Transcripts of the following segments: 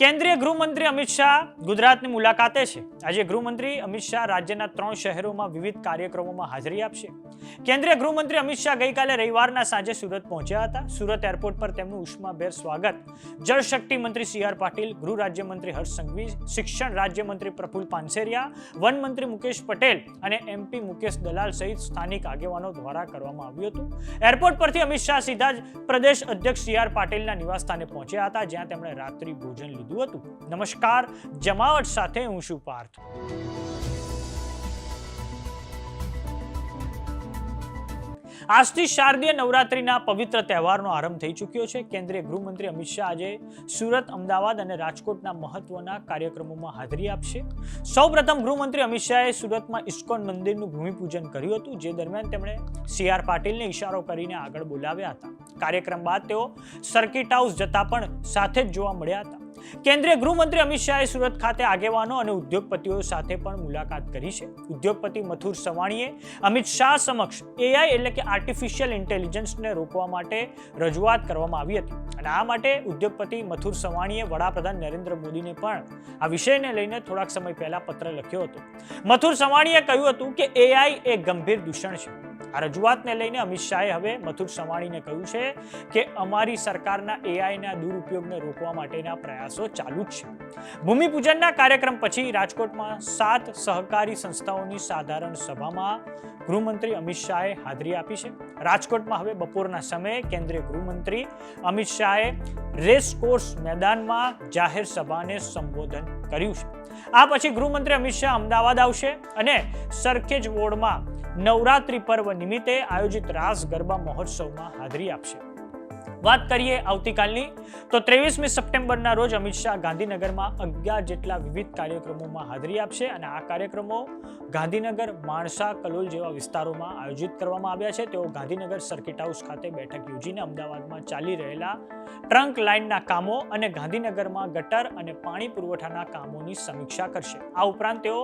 કેન્દ્રીય ગૃહમંત્રી અમિત શાહ ગુજરાતની મુલાકાતે છે. આજે ગૃહમંત્રી અમિત શાહ રાજ્યના ત્રણ શહેરોમાં વિવિધ કાર્યક્રમોમાં હાજરી આપશે. કેન્દ્રીય ગૃહમંત્રી અમિત શાહ ગઈકાલે રવિવારના સાંજે સુરત પહોંચ્યા હતા. સુરત એરપોર્ટ પર તેમનું ઉષ્માભેર સ્વાગત. જળશક્તિ મંત્રી સી આર પાટીલ, ગૃહ રાજ્યમંત્રી હર્ષ સંઘવી, શિક્ષણ રાજ્યમંત્રી પ્રફુલ પાનસેરિયા, વન મંત્રી મુકેશ પટેલ અને એમપી મુકેશ દલાલ સહિત સ્થાનિક આગેવાનો દ્વારા કરવામાં આવ્યું હતું. એરપોર્ટ પરથી અમિત શાહ સીધા જ પ્રદેશ અધ્યક્ષ સી આર પાટીલના નિવાસસ્થાને પહોંચ્યા હતા, જ્યાં તેમણે રાત્રિ ભોજન લીધું. હતું. નમસ્કાર, જમાવટ સાથે હું છું પાર્થ. આજથી શારદીય નવરાત્રીના પવિત્ર તહેવારનો આરંભ થઈ ચૂક્યો છે. કેન્દ્રીય ગૃહમંત્રી અમિત શાહ આજે સુરત, અમદાવાદ અને રાજકોટના મહત્વના કાર્યક્રમોમાં હાજરી આપશે. સૌપ્રથમ ગૃહમંત્રી અમિત શાહે સુરતમાં ઇસ્કોન મંદિરનું ભૂમિપૂજન કર્યું હતું, જે દરમિયાન તેમણે સી આર પાટીલને ઇશારો કરીને આગળ બોલાવ્યા હતા. કાર્યક્રમ બાદ તેઓ સર્કિટ હાઉસ જતા પણ સાથે જ જોવા મળ્યા હતા. કેન્દ્રીય ગૃહમંત્રી અમિત શાહે સુરત ખાતે આગેવાનો અને ઉદ્યોગપતિઓ સાથે પણ મુલાકાત કરી છે. ઉદ્યોગપતિ મથુર સવાણીએ અમિત શાહ સમક્ષ એઆઈ એટલે કે આર્ટિફિશિયલ ઇન્ટેલિજન્સને રોકવા માટે રજૂઆત કરવામાં આવી હતી. અને આ માટે ઉદ્યોગપતિ મથુર સવાણીએ વડાપ્રધાન નરેન્દ્ર મોદીને પણ આ વિષયને લઈને થોડાક સમય પહેલા પત્ર લખ્યો હતો. મથુર સવાણીએ કહ્યું હતું કે એઆઈ એ ગંભીર દૂષણ છે. આ રજૂઆતને લઈને અમિત શાહે હવે મથુર સવાણીને કહ્યું છે કે અમારી સરકારના એઆઈના દુરુપયોગને રોકવા માટેના પ્રયાસો ચાલુ જ છે. ભૂમિપૂજનના કાર્યક્રમ પછી રાજકોટમાં સાત સહકારી સંસ્થાઓની સાધારણ સભામાં ગૃહમંત્રી અમિત શાહે હાજરી આપી છે. રાજકોટમાં હવે બપોરના સમયે કેન્દ્રીય ગૃહમંત્રી અમિત શાહે રેસ કોર્સ મેદાનમાં જાહેર સભાને સંબોધન કર્યું છે. આ પછી ગૃહમંત્રી અમિત શાહ અમદાવાદ આવશે અને સરખેજ વોર્ડમાં નવરાત્રિ પર્વ નિમિત્તે આયોજિત રાસ ગરબા મહોત્સવમાં હાજરી આપશે. વાત કરીએ આવતીકાલની, તો ત્રેવીસમી સપ્ટેમ્બરના રોજ અમિત શાહ ગાંધીનગરમાં અગિયાર જેટલા વિવિધ કાર્યક્રમોમાં હાજરી આપશે અને આ કાર્યક્રમો ગાંધીનગર માણસા કલોલ જેવા વિસ્તારોમાં આયોજિત કરવામાં આવ્યા છે. તેઓ ગાંધીનગર સર્કિટ હાઉસ ખાતે બેઠક યોજીને અમદાવાદમાં ચાલી રહેલા ટ્રંક લાઇનના કામો અને ગાંધીનગરમાં ગટર અને પાણી પુરવઠાના કામોની સમીક્ષા કરશે. આ ઉપરાંત તેઓ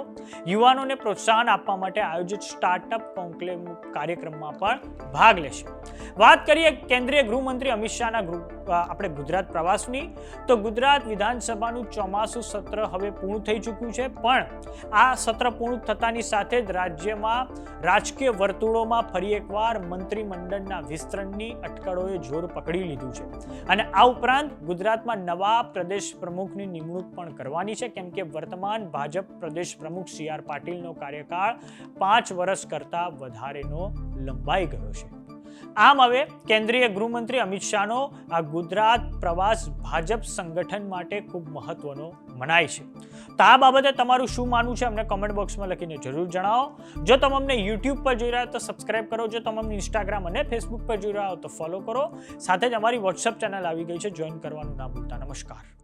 યુવાનોને પ્રોત્સાહન આપવા માટે આયોજિત સ્ટાર્ટઅપ કોન્ક્લેવ કાર્યક્રમમાં પણ ભાગ લેશે. વાત કરીએ કેન્દ્રીય ગૃહમંત્રી અમિત શાહના આપણે ગુજરાત પ્રવાસની, તો ગુજરાત વિધાનસભાનું ચોમાસું સત્ર હવે પૂર્ણ થઈ ચૂક્યું છે. પણ આ સત્ર પૂર્ણ થતાની સાથે જ રાજ્યમાં રાજકીય વર્તુળોમાં ફરી એકવાર મંત્રીમંડળના વિસ્તરણની અટકળોએ જોર પકડી લીધું છે. અને આ ઉપરાંત ગુજરાતમાં નવા પ્રદેશ પ્રમુખની નિમણૂક પણ કરવાની છે. કેમ કે વર્તમાન ભાજપ પ્રદેશ પ્રમુખ સી આર પાટીલનો કાર્યકાળ પાંચ વર્ષ કરતાં વધારેનો લંબાઈ ગયો છે. આમ હવે કેન્દ્રીય ગૃહમંત્રી અમિત શાહનો આ ગુજરાત પ્રવાસ ભાજપ સંગઠન માટે ખૂબ મહત્વનો મનાય છે. તો આ બાબતે તમારું શું માનવું છે? અમને કમેન્ટ બોક્સમાં લખીને જરૂર જણાવો. જો તમે અમને યુટ્યુબ પર જોઈ રહ્યા તો સબસ્ક્રાઇબ કરો. જો તમે અમને ઇન્સ્ટાગ્રામ અને ફેસબુક પર જોઈ રહ્યા હો તો ફોલો કરો. સાથે જ અમારી વોટ્સઅપ ચેનલ આવી ગઈ છે. જોઈન કરવાનું ના ભૂલતા. નમસ્કાર.